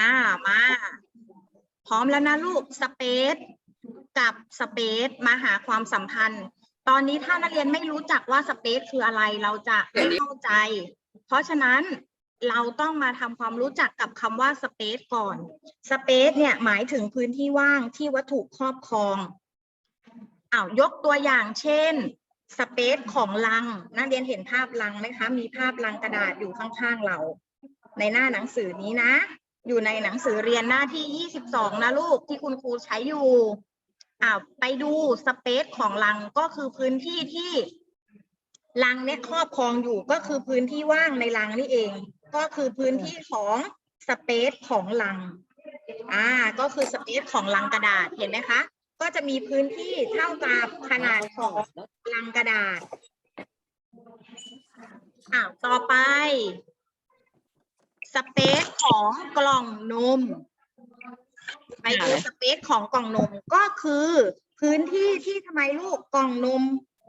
อ่ามา พร้อมแล้วนะลูกสเปซกับสเปซมาหาความสัมพันธ์ ตอนนี้ถ้านักเรียนไม่รู้จักว่าสเปซคืออะไรเราจะไม่เข้าใจ เพราะฉะนั้นเราต้องมาทำความรู้จักกับคำว่าสเปซก่อนสเปซเนี่ยหมายถึงพื้นที่ว่างที่วัตถุครอบครองอ้าวยกตัวอย่างเช่นสเปซของลัง นักเรียนเห็นภาพลังไหมคะ มีภาพลังกระดาษอยู่ข้างๆเรา ในหน้าหนังสือนี้นะ อยู่ในหนังสือเรียนหน้าที่ 22 นะลูกที่คุณครูใช้อยู่อ้าไปดูสเปซของลังก็คือพื้นที่ที่ลังเนี่ยครอบครองอยู่ก็คือพื้นที่ว่างในลังนี่เอง ก็คือพื้นที่ของสเปซของลังอ่าก็คือสเปซของลังกระดาษเห็นไหมคะ ก็จะมีพื้นที่เท่ากับขนาดของลังกระดาษอ้าวต่อไป สเปซของกล่องนมไปดูสเปซของกล่องนมก็คือพื้นที่ที่ทำไมลูกกล่องนม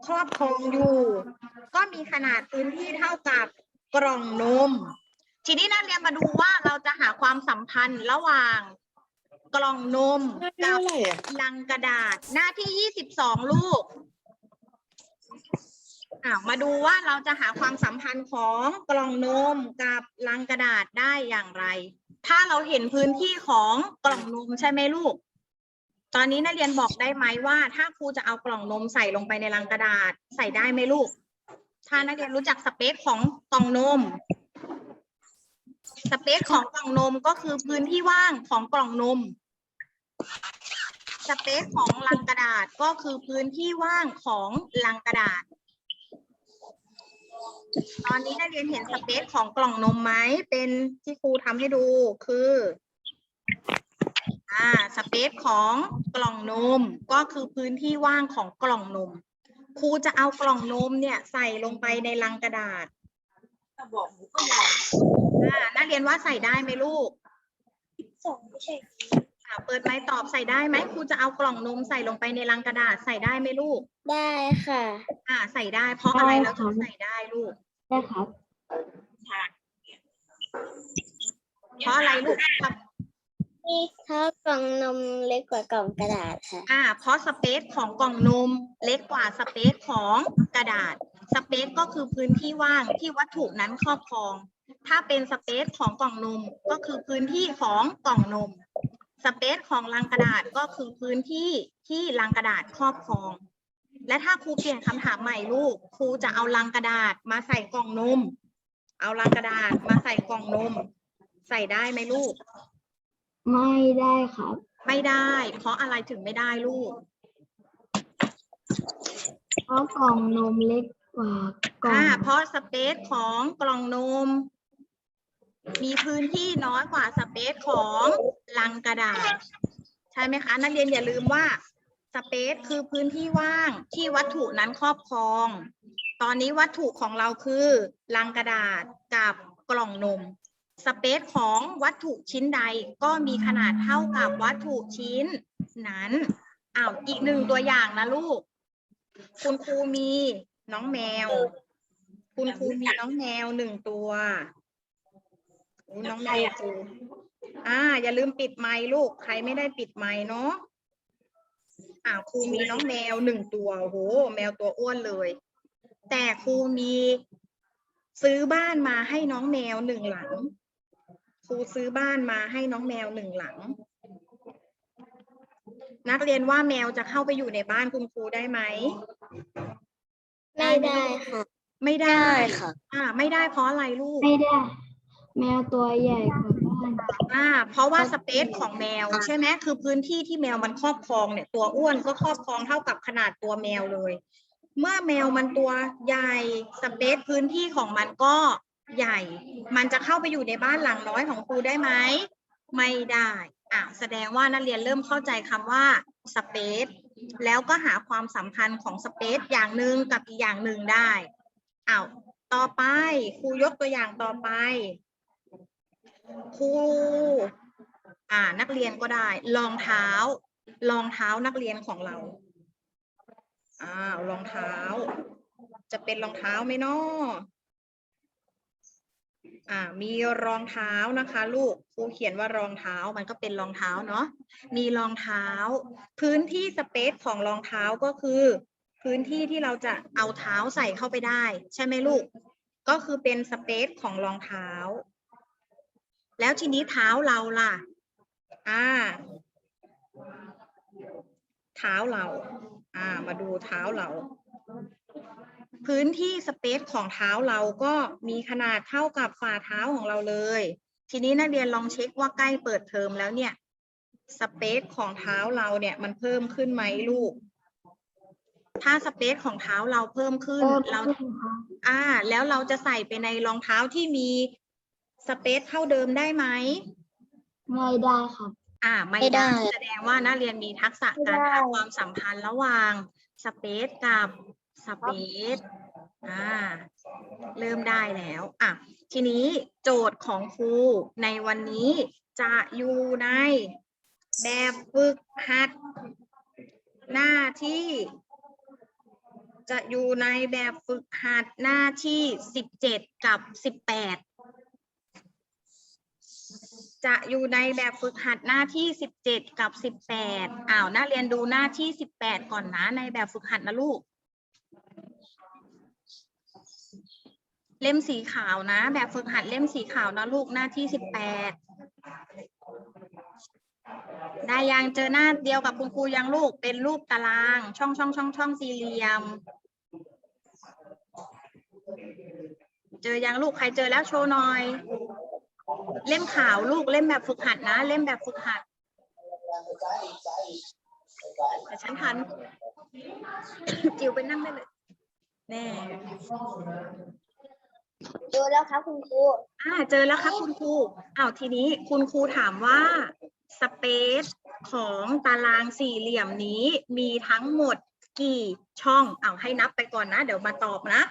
ครอบครองอยู่ ก็มีขนาดพื้นที่เท่ากับกล่องนม ทีนี้นักเรียนมาดูว่าเราจะหาความสัมพันธ์ระหว่างกล่องนมกับลังกระดาษหน้าที่ 22 ลูก อ่ามาดูว่าเราจะหาความสัมพันธ์ของกล่องนมกับลังกระดาษได้อย่างไร ถ้าเราเห็นพื้นที่ของกล่องนมใช่ไหมลูก ตอนนี้นักเรียนบอกได้ไหมว่า ถ้าครูจะเอากล่องนมใส่ลงไปในลังกระดาษใส่ได้ไหมลูก ถ้านักเรียนรู้จักสเปซของกล่องนม สเปซของกล่องนมก็คือพื้นที่ว่างของกล่องนมสเปซของลังกระดาษก็คือพื้นที่ว่างของลังกระดาษ ตอนนี้นักเรียนเห็นสเปซของกล่องนมไหม เป็นที่ครูทำให้ดูคือ อ่า สเปซของกล่องนมก็คือพื้นที่ว่างของกล่องนม ครูจะเอากล่องนมเนี่ยใส่ลงไปในลังกระดาษบอกหมูก็ยาวอ่านักเรียนว่าใส่ได้ไหมลูกสองไม่ใช่ อ่าเปิดไม้ตอบใส่ได้ไหมครูจะเอากล่องนมใส่ลงไปในลังกระดาษใส่ได้ไหมลูก ได้ค่ะอ่าใส่ได้เพราะอะไรได้เราถึงค่ะใส่ได้ลูกได้ครับเพราะอะไรลูกครับนี่ถ้ากล่องนมเล็กกว่ากล่องกระดาษค่ะอ่าเพราะสเปซของกล่องนมเล็กกว่าสเปซของกระดาษ สเปซก็คือพื้นที่ว่างที่วัตถุนั้นครอบครอง ถ้าเป็นสเปซของกล่องนมก็คือพื้นที่ของกล่องนม สเปซของลังกระดาษก็คือพื้นที่ที่ลังกระดาษครอบครอง และถ้าครูเปลี่ยนคำถามใหม่ลูก ครูจะเอาลังกระดาษมาใส่กล่องนม เอาลังกระดาษมาใส่กล่องนม ใส่ได้ไหมลูก ไม่ได้ครับ ไม่ได้ เพราะอะไรถึงไม่ได้ลูกเพราะกล่องนมเล็กกว่ากล่องอ่าเพราะสเปซของกล่องนม มีพื้นที่น้อยกว่าสเปซของลังกระดาษ ใช่ไหมคะ นักเรียนอย่าลืมว่าสเปซคือพื้นที่ว่างที่วัตถุนั้นครอบครอง ตอนนี้วัตถุของเราคือลังกระดาษกับกล่องนม สเปซของวัตถุชิ้นใดก็มีขนาดเท่ากับวัตถุชิ้นนั้นอ้าวอีกหนึ่งตัวอย่างนะลูก คุณครูมีน้องแมว คุณครูมีน้องแมวหนึ่งตัว น้องแมวครูอ่า อย่าลืมปิดไมค์ลูก ใครไม่ได้ปิดไมค์เนาะอ่าครูมีน้องแมวหนึ่งตัวโอ้โหแมวตัวอ้วนเลย แต่ครูมีซื้อบ้านมาให้น้องแมวหนึ่งหลัง ครูซื้อบ้านมาให้น้องแมวหนึ่งหลัง นักเรียนว่าแมวจะเข้าไปอยู่ในบ้านคุณครูได้ไหมไม่ได้ค่ะ ไม่ได้ได้ค่ะ อ่า ไม่ได้เพราะอะไรลูก ไม่ได้ แมวตัวใหญ่กว่าบ้านอ่าเพราะว่าสเปซของแมวใช่ไหมคือพื้นที่ที่แมวมันครอบครองเนี่ย ตัวอ้วนก็ครอบครองเท่ากับขนาดตัวแมวเลย เมื่อแมวมันตัวใหญ่สเปซพื้นที่ของมันก็ใหญ่ มันจะเข้าไปอยู่ในบ้านหลังน้อยของครูได้ไหมไม่ได้อ่าแสดงว่านักเรียนเริ่มเข้าใจคำว่าสเปซแล้วก็หาความสัมพันธ์ของสเปซอย่างหนึ่งกับอีกอย่างหนึ่งได้อ้าวต่อไปครูยกตัวอย่างต่อไป ครูอ่านักเรียนก็ได้รองเท้ารองเท้านักเรียนของเราอ้าวรองเท้า จะเป็นรองเท้าไหมนาะอ่า มีรองเท้านะคะ ลูกครูเขียนว่ารองเท้ามันก็เป็นรองเท้าเนาะมีรองเท้า พื้นที่สเปซของรองเท้าก็คือ พื้นที่ที่เราจะเอาเท้าใส่เข้าไปได้ ใช่ไหมลูก ก็คือเป็นสเปซของรองเท้า แล้วทีนี้เท้าเราล่ะ อ่า เท้าเรา อ่า มาดูเท้าเรา พื้นที่สเปซของเท้าเราก็มีขนาดเท่ากับฝ่าเท้าของเราเลย ทีนี้นักเรียนลองเช็คว่าใกล้เปิดเทอมแล้วเนี่ย สเปซของเท้าเราเนี่ยมันเพิ่มขึ้นไหมลูก ถ้าสเปซของเท้าเราเพิ่มขึ้นเพิ่มเราขึ้นครับอ่า แล้วเราจะใส่ไปในรองเท้าที่มี สเปซเท่าเดิมได้ไหมไม่ได้ครับ อ่า ไม่ไม่ได้ได้ แสดงว่านักเรียนมีทักษะการหาความสัมพันธ์ระหว่างสเปซกับสเปซอ่า เริ่มได้แล้วอะทีนี้โจทย์ของครูในวันนี้จะอยู่ในแบบฝึกหัด หน้าที่ จะอยู่ในแบบฝึกหัดหน้าที่สิบเจ็ดกับสิบแปด จะอยู่ในแบบฝึกหัดหน้าที่สิบเจ็ดกับสิบแปดอ้าวนักเรียนดูหน้าที่สิบแปดก่อนนะในแบบฝึกหัดนะลูก เล่มสีขาวนะ แบบฝึกหัดเล่มสีขาวนะลูกหน้าที่สิบแปดได้ยังเจอหน้าเดียวกับคุณครูยังลูกเป็นรูปตาราง ช่องช่องช่องช่องสี่เหลี่ยม เจอยังลูกใครเจอแล้วโชว์หน่อย เล่มขาวลูกเล่มแบบฝึกหัดนะ เล่มแบบฝึกหัดแต่ฉันทัน จิวไปนั่งได้เลยแน่ดูแล้วครับคุณครูอ่าเจอแล้วครับคุณครูอ้าวทีนี้คุณครูถามว่าสเปซของตารางสี่เหลี่ยมนี้มีทั้งหมดกี่ช่อง เอาให้นับไปก่อนนะ เดี๋ยวมาตอบนะ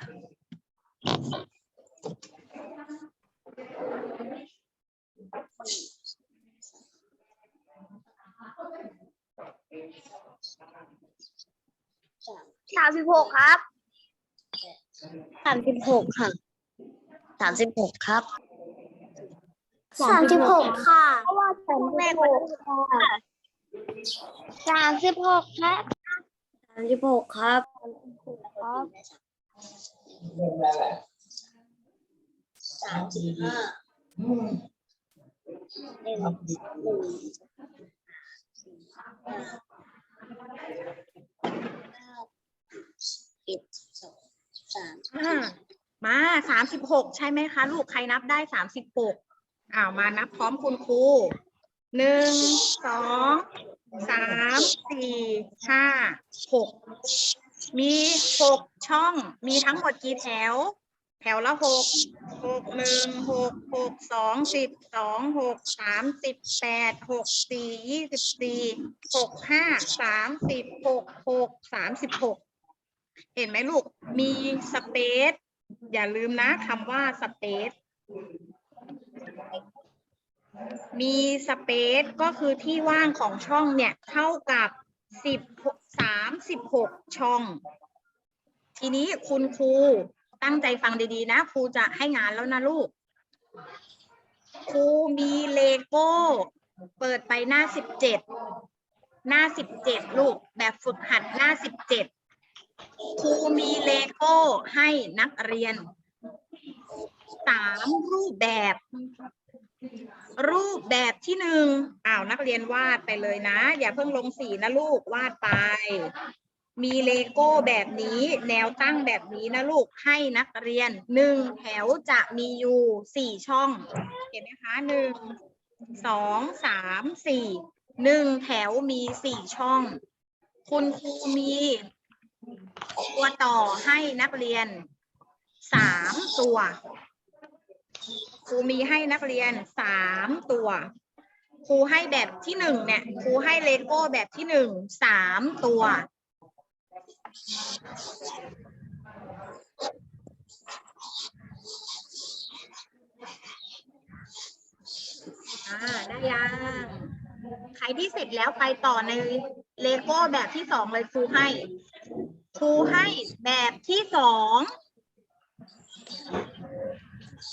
สามสิบหกครับสามสิบหกค่ะสามสิบหกครับสามสิบหกค่ะเพราะว่าสามสิบหกค่ะสามสิบหกครับสามสิบหกครับครับสามสิบห้า หนึ่งสิบสองสามอ่ามาสามสิบหกใช่ไหมคะลูกใครนับได้สามสิบหกอ้าวมานับพร้อมคุณครูหนึ่งสองสามสี่ห้าหกมีหกช่องมีทั้งหมดกี่แถว แถวละหกหกหนึ่งหกหกสองสิบสองหกสามสิบแปดหกสี่ยี่สิบสี่หกห้าสามสิบหกหกสามสิบหกเห็นไหมลูก มีสเปซอย่าลืมนะคำว่าสเปซมีสเปซก็คือที่ว่างของช่องเนี่ยเท่ากับสิบสามสิบหกช่อง ทีนี้คุณครู ตั้งใจฟังดีๆ นะครูจะให้งานแล้วนะลูกครูมีเลโก้ เปิดไปหน้าสิบเจ็ดหน้าสิบเจ็ดลูกแบบฝึกหัดหน้าสิบเจ็ดครูมีเลโก้ให้นักเรียนสามรูปแบบ รูปแบบที่หนึ่งอ้าวนักเรียนวาดไปเลยนะ อย่าเพิ่งลงสีนะลูกวาดไป มีเลโก้แบบนี้แนวตั้งแบบนี้นะลูกให้นักเรียนหนึ่งแถวจะมีอยู่สี่ช่อง เห็นไหมคะหนึ่งสองสามสี่หนึ่งแถวมีสี่ช่อง คุณครูมีตัวต่อให้นักเรียนสามตัวครูมีให้นักเรียนสามตัวครูให้แบบที่หนึ่งเนี่ยครูให้เลโก้แบบที่หนึ่งสามตัว อ่าได้ยังใครที่เสร็จแล้วไปต่อในเลโก้แบบที่สองเลยครูให้ ครูให้แบบที่สอง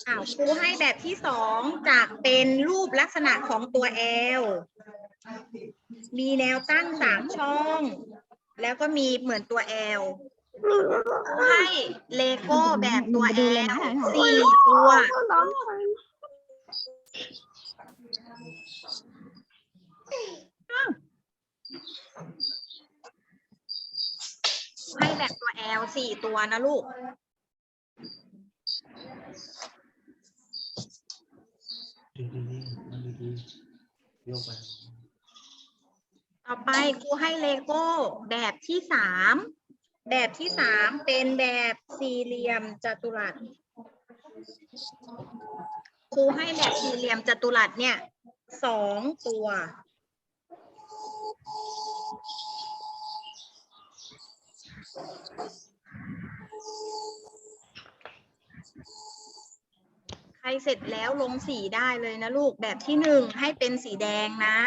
อ้าวครูให้แบบที่สองจากเป็นรูปลักษณะของตัว L มีแนวตั้งสามช่อง แล้วก็มีเหมือนตัว L ให้เลโก้แบบตัว L สี่ตัว ให้แบบตัว L สี่ตัวนะลูกดีดีดีมันดีดีโยกไป ต่อไปครูให้เลโก้แบบที่สามแบบที่สามเป็นแบบสี่เหลี่ยมจัตุรัสครูให้แบบสี่เหลี่ยมจัตุรัสเนี่ยสองตัวใค รเสร็จแล้วลงสีได้เลยนะลูกแบบที่หนึ่งให้เป็นสีแดงนะ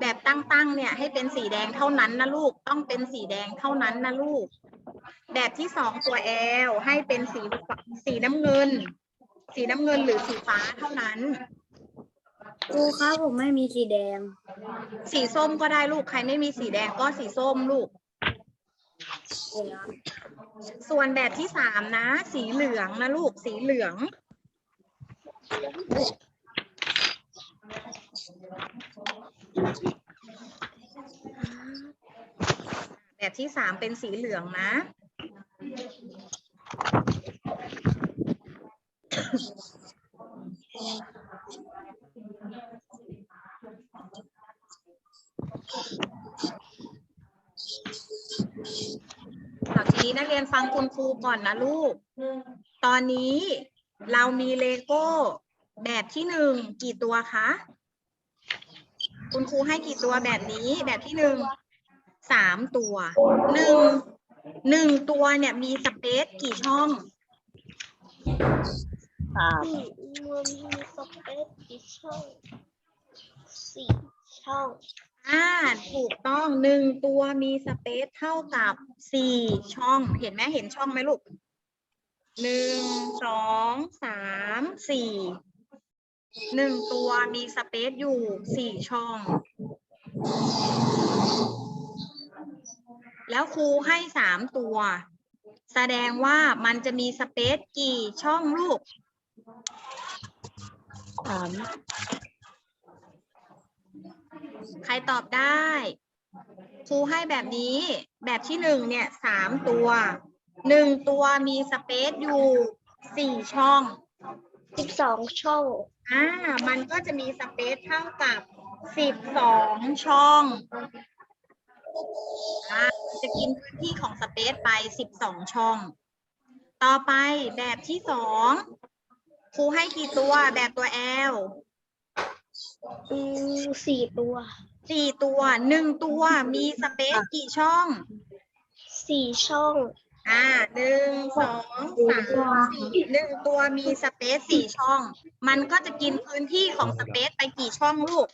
แบบตั้งๆเนี่ยให้เป็นสีแดงเท่านั้นนะลูกต้องเป็นสีแดงเท่านั้นนะลูก แบบที่สองตัวแอลให้เป็นสีฟ้าสีน้ำเงิน สีน้ำเงินหรือสีฟ้าเท่านั้น ครูครับผมไม่มีสีแดง สีส้มก็ได้ลูกใครไม่มีสีแดงก็สีส้มลูก ส่วนแบบที่สามนะ สีเหลืองนะลูกสีเหลือง แบบที่สามเป็นสีเหลืองนะค่ะทีนี้นักเรียนฟังคุณครูก่อนนะลูก ตอนนี้ เรามีเลโก้แบบที่หนึ่งกี่ตัวคะ คุณครูให้กี่ตัวแบบนี้แบบที่หนึ่งสามตัวหนึ่งหนึ่งตัวเนี่ยมีสเปซกี่ช่องมันมีสเปซกี่ช่องสี่ช่องอ่าถูกต้องหนึ่งตัวมีสเปซเท่ากับสี่ช่อง เห็นไหมเห็นช่องไหมลูก หนึ่งสองสามสี่หนึ่งตัวมีสเปซอยู่สี่ช่อง แล้วครูให้สามตัว แสดงว่ามันจะมีสเปซกี่ช่องลูกสามใครตอบได้ ครูให้แบบนี้แบบที่หนึ่งเนี่ยสามตัว หนึ่งตัวมีสเปซอยู่สี่ช่อง สิบสองช่องอ่า มันก็จะมีสเปซเท่ากับสิบสองช่องอ่าจะกินพื้นที่ของสเปซไปสิบสองช่อง ต่อไปแบบที่สองครูให้กี่ตัวแบบตัว L อืมสี่ตัวสี่ตัวหนึ่งตัวมีสเปซกี่ช่อง สี่ช่อง อ่าหนึ่งสองสามสี่หนึ่งตัวมีสเปซสี่ช่อง มันก็จะกินพื้นที่ของสเปซไปกี่ช่องลูก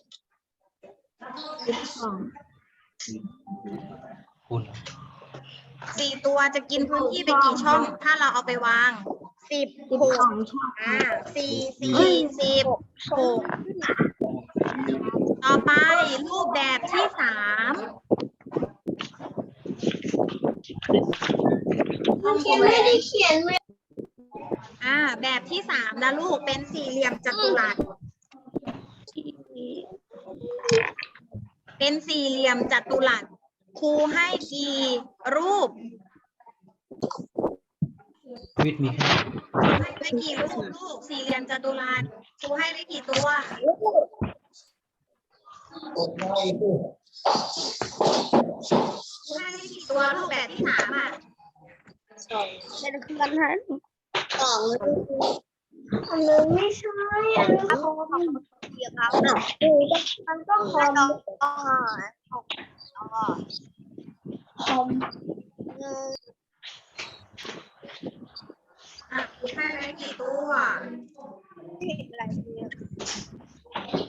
คุณสี่ตัวจะกินพื้นที่ไปกี่ช่อง ถ้าเราเอาไปวางสิบหกอ่าสี่สี่สิบหกต่อไปรูปแบบที่สามห้องครัว ไม่ได้เขียนเลยอ่า แบบที่สามนะลูกเป็นสี่เหลี่ยมจัตุรัส เป็นสี่เหลี่ยมจัตุรัสครูให้กี่รูปชีวิตมีแค่ให้ไว้กี่รูปลูกสี่เหลี่ยมจัตุรัสครูให้ไว้กี่ตัวครูให้ไว้กี่ตัวรูปแบบที่สามอะเป็นคนนั้นสองอันนึงไม่ใช่อันนึงเขาของเดียวครับมันก็คอมอ่าคอมอะครูให้ไว้กี่ตัวอะไรเนี่ยเ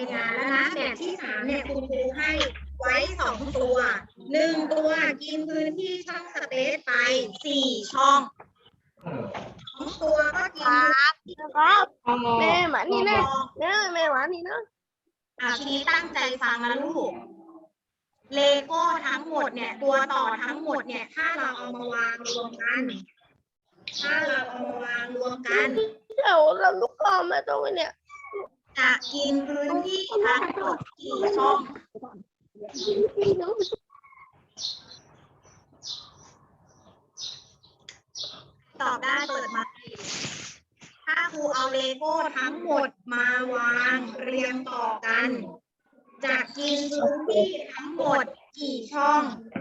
ป็นงานแล้วนะแบบที่สามเนี่ยคุณครูให้ไว้สองตัวหนึ่งตัวกินพื้นที่ช่องสเปซไปสี่ช่องสองตัวก็กิน ครับครับ อ๋อ แม่หมานี่นะ ช่อง เนื้อแม่หมานี่นะ อ่าทีนี้ตั้งใจฟังนะลูก เลโก้ทั้งหมดเนี่ย ตัวต่อทั้งหมด เนี่ยถ้าเราเอามาวางรวมกัน ถ้าเราเอามาวางรวมกันเดี๋ยวเราลูกกอมาตรงนี้เนี่ยจะกินพื้นที่ทั้งหมดกี่ช่องตอบได้เปิดมาถ้าครูเอาเลโก้ทั้งหมดมาวางเรียงต่อกันจะกินพื้นที่ทั้งหมดกี่ช่องส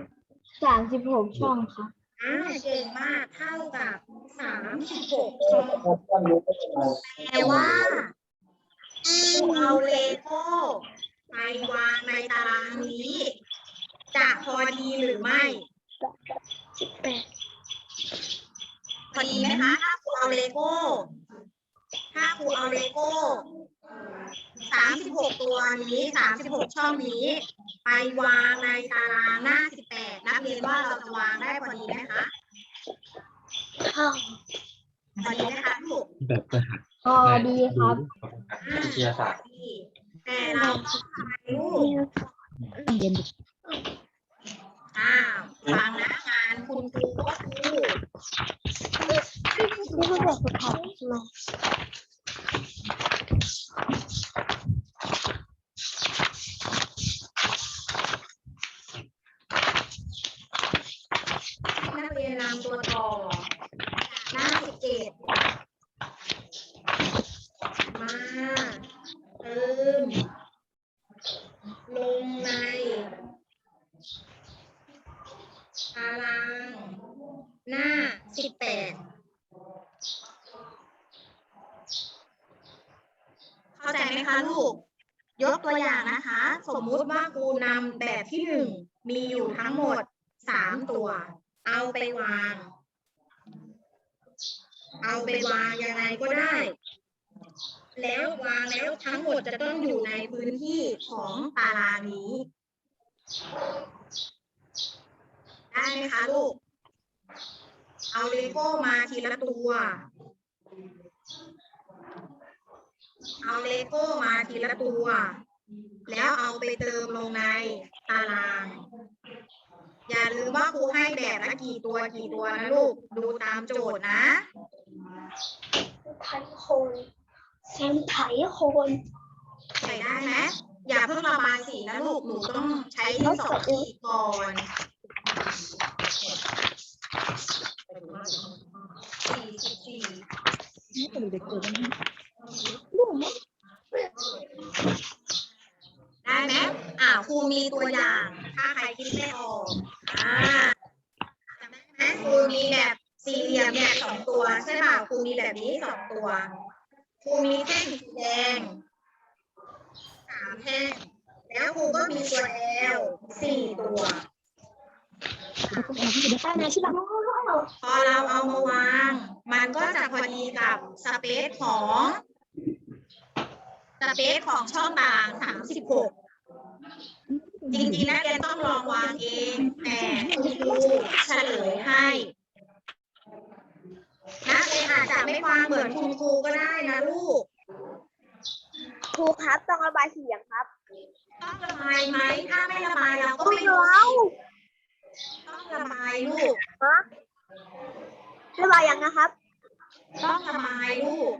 ามสิบหกช่องค่ะอ่าเก่งมากเท่ากับสามสิบหกช่องแต่ว่าครูเอาเลโก้ไปวางในตารางนี้ จะพอดีหรือไม่สิบแปดพอดีไหมคะถ้าครูเอาเลโก้ ถ้าครูเอาเลโก้สามสิบหกตัวนี้สามสิบหกช่องนี้ ไปวางในตารางหน้าสิบแปดนักเรียนว่าเราจะวางได้พอดีไหมคะค่ะพอดีไหมคะลูกแบบประหัดพอดีครับวิทยาศาสตร์ดีแต่เราต้องทำลูกอ้าวฟังนะงานคุณครูก็คือนี่คือแบบสุดท้ายใช่ไหม นักเรียนนำตัวต่อหน้าสิบเจ็ดมาเติมลงในตารางหน้าสิบแปด เข้าใจไหมคะลูก ยกตัวอย่างนะคะ สมมุติว่าครูนำแบบที่หนึ่งมีอยู่ทั้งหมดสามตัว เอาไปวาง เอาไปวางยังไงก็ได้ แล้ววางแล้วทั้งหมดจะต้องอยู่ในพื้นที่ของตารางนี้ ได้ไหมคะลูก เอาเลโก้มาทีละตัว เอาเลโก้มาทีละตัว แล้วเอาไปเติมลงในตาราง อย่าลืมว่าครูให้แบบละกี่ตัวกี่ตัวนะลูก ดูตามโจทย์นะไทยโคนเซนไทยโคนใส่ได้ไหมอย่าเพิ่งระบายสีนะลูก หนูต้องใช้ที่สองขีดก่อนสี่สิบสี่ ได้ไหมอ่าครูมีตัวอย่าง ถ้าใครคิดไม่ออกอ่าจำได้ไหมครูมีแบบสี่เหลี่ยมเนี่ยสองตัวใช่ป่ะครูมีแบบนี้สองตัวครูมีแท่งสีแดงสามแท่งแล้วครูก็มีตัวแอลสี่ตัวพอเราเอามาวาง มันก็จะพอดีกับสเปซของ สเปซของช่องตารางสามสิบหกจริงๆนักเรียนต้องลองวางเองแต่คุณครูเฉลยให้นักเรียนอาจจะไม่วางเหมือนคุณครูก็ได้นะลูกครูครับต้องระบายเสียงครับ ต้องระบายไหมถ้าไม่ระบายเราก็ไม่ไม่รู้เอาต้องระบายลูกฮะระบายยังนะครับ ต้องระบายลูก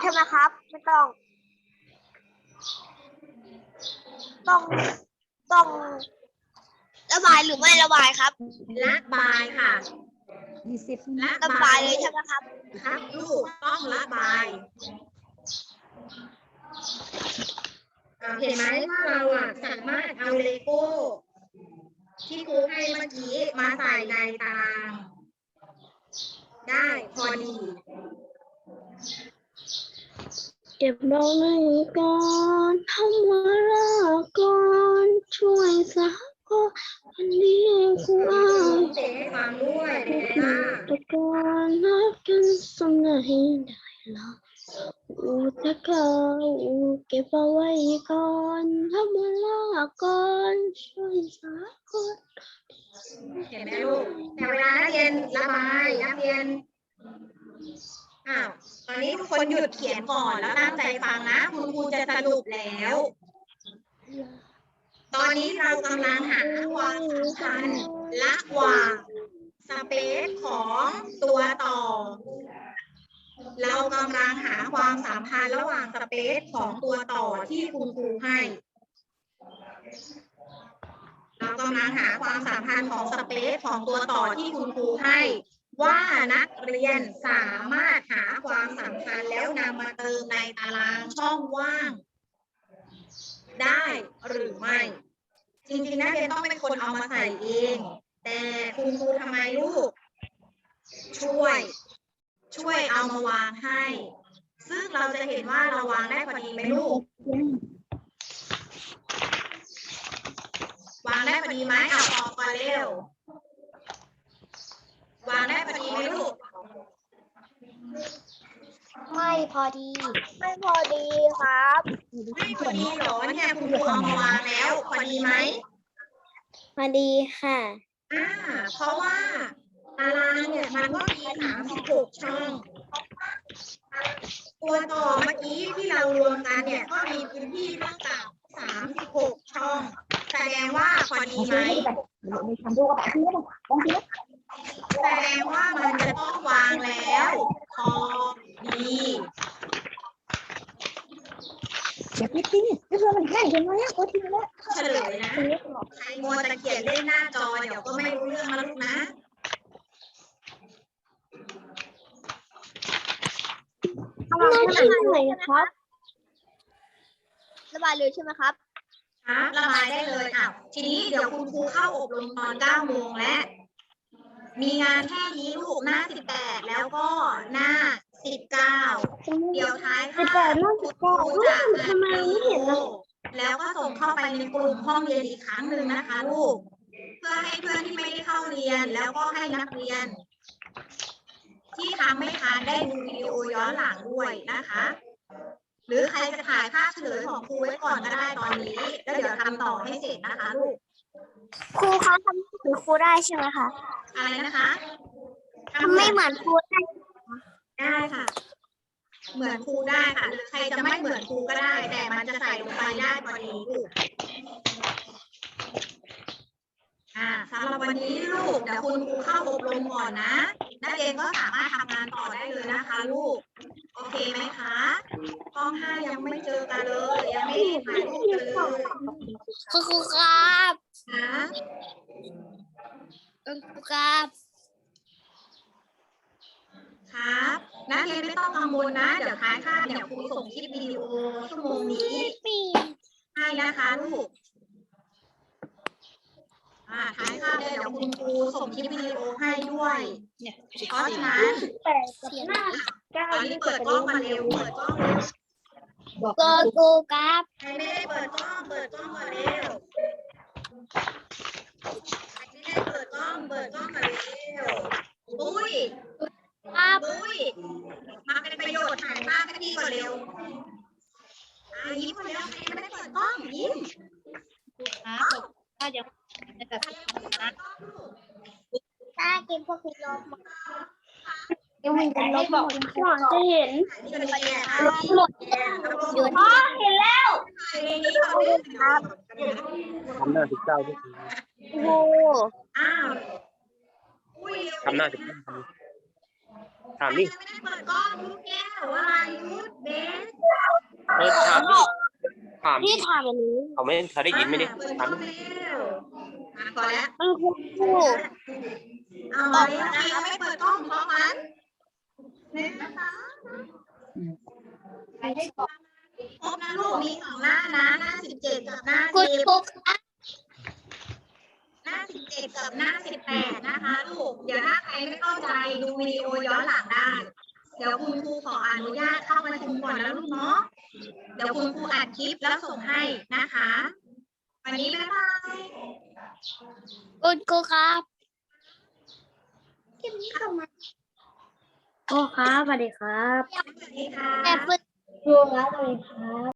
ใช่ไหมครับ ไม่ต้อง ต้องต้องระบายหรือไม่ระบายครับระบายค่ะระระบายเลยใช่ไหมครับ ครับลูกต้องระบายอ่าเห็นไหมว่าเราอะสามารถเอาเลโก้ ที่ครูให้เมื่อกี้มาใส่ในตารางได้พอดี เก็บเราไว้ก่อนทำวาระก่อนช่วยสักคนดีของเราเสียงให้ฟังด้วยเป็นะตะกอนรักกันสักหน่อยได้ละอูตะเกาเก็บเอาไว้ก่อนทำมาลาก่อนช่วยสาก่อนเห็นไหมลูกแต่เวลานักเรียนระบายนักเรียน อ้าวตอนนี้ทุกคนหยุดเขียนก่อนแล้วตั้งใจฟังนะคุณครูจะสรุปแล้ว ตอนนี้เรากำลังหาความสำคัญระหว่างสเปซของตัวต่อ เรากำลังหาความสัมพันธ์ระหว่างสเปซของตัวต่อที่คุณครูให้ เรากำลังหาความสัมพันธ์ของสเปซของตัวต่อที่คุณครูให้ ว่านักเรียนสามารถหาความสัมพันธ์แล้วนำมาเติมในตารางช่องว่าง ได้หรือไม่ จริงๆนักเรียนต้องเป็นคนเอามาใส่เอง แต่คุณครูทำไมลูก ช่วย ช่วยเอามาวางให้ ซึ่งเราจะเห็นว่าเราวางได้พอดีไหมลูก วางได้พอดีไหมเอาออกมาเร็ววางได้ ไหมลูก ไม่พอดี ไม่พอดีครับ ไม่พอดีเหรอเนี่ยคุณครูเอามาวางแล้ว พอดีไหม พอดีค่ะ อ่า เพราะว่าตารางเนี่ยมันก็มีสามสิบหกช่อง ตัวต่อเมื่อกี้ที่เรารวมกันเนี่ยก็มีพื้นที่เท่ากับ สามสิบหกช่อง แสดงว่าพอดีไหมแสดงว่ามันจะต้องวางแล้วพอดีอย่าไปตีไม่เพื่อมันแค่ยังไงอะก็ทีละเฉลยนะใครมัวต่เขียนเล่นหน้าจอเดี๋ยวก็ไม่รู้เรื่องแล้วลูกนะระบายเลยครับ บายเลยใช่ไหมครับครับระบายได้เลยอะทีนี้เดี๋ยวคุณครูเข้าอบรมตอน9โมงและมีงานแค่นี้ลูกหน้า18แล้วก็หน้า19เดี๋ยวท้ายค่ะคุณครูจะทำไมไม่เห็นล่ะแล้วก็ส่งเข้าไปในกลุ่มห้องเรียนอีกครั้งหนึ่งนะคะลูก เพื่อให้เพื่อนที่ไม่ได้เข้าเรียนแล้วก็ให้นักเรียน ที่ทำไม่ทันได้ดูวิดีโอย้อนหลังด้วยนะคะ หรือใครจะถ่ายภาพเฉลยของครูไว้ก่อนก็ได้ตอนนี้ แล้วเดี๋ยวทำต่อให้เสร็จนะคะลูก ครูเขาทำเหมือนครูได้ใช่ไหมคะอะไรนะคะทำไม่เหมือนครูได้ได้ค่ะ เหมือนครูได้ค่ะ หรือใครจะไม่เหมือนครูก็ได้ แต่มันจะใส่ลงไปได้พอดีลูกอ่าสำหรับวันนี้ลูกเดี๋ยวคุณครูเข้าอบรมก่อนนะ นักเรียนก็สามารถทำงานต่อได้เลยนะคะ ลูก โอเคไหมคะห้องห้ายังไม่เจอกันเลย ยังไม่ได้ถ่ายรูปกันเลยครูครับนะครูครับ ครับนักเรียนไม่ต้องกังวลนะ เดี๋ยวท้ายคาบเดี๋ยวครูส่งคลิปวิดีโอชั่วโมงนี้ปีให้นะคะลูก อ่าท้ายคาบเนี่ยเดี๋ยวคุณครูส่งคลิปวิดีโอให้ด้วยเพราะฉะนั้นแต่เสียงตอนนี้เปิดกล้องมาเร็ว เปิดกล้องเร็วโกโก้ครับใครไม่ได้เปิดกล้อง เปิดกล้องมาเร็วใครไม่ได้เปิดกล้อง เปิดกล้องมาเร็วอุ้ยครับอุ้ย มาเป็นประโยชน์ถ่ายภาพให้ดีกว่าเร็วอ่ายิ้มมาเร็วใครยังไม่ได้เปิดกล้องยิ้มถ้าเดี๋ยวใครยังไม่ได้เปิดกล้องลูกถ้าเกมพวกคุณลบยังมีกันลบบอกหวังจะเห็นนี่ก็ดีแหละหมดอยู่อ๋อเห็นแล้วครับทำหน้าสิบเก้าที่โอ้โหอ้าวทำหน้าสิบเก้าถามใครดิไม่ได้เปิดกล้องลูกแก้ววรายุทธเบสเออถามดิถามพี่ถามอันนี้เขาไม่เขาได้ยินไหมเปิดกถาล้ม องดิเร็วอะพอแล้วมันครูเอาไว้ใครยังไม่เปิดกล้องพร้อมกันเนี่ยนะคะครบนะลูกมีสองหน้านะหน้าสิบเจ็ดกับหน้าคุณสิบครูครับหน้าสิบเจ็ดกับหน้าสิบแปดนะคะลูกเดี๋ยวถ้าใครไม่เข้าใจดูวิดีโอย้อนหลังได้ เดี๋ยวคุณครูขออนุญาตเข้าประชุมก่อนนะลูกเนาะเดี๋ยวคุณครูอัดคลิปแล้วส่งให้นะคะ วันนี้บ๊ายบาย คุณครูครับโอ้ครับสวัสดีครับ สวัสดีค่ะแต่คุณ ครูครับสวัสดีครับ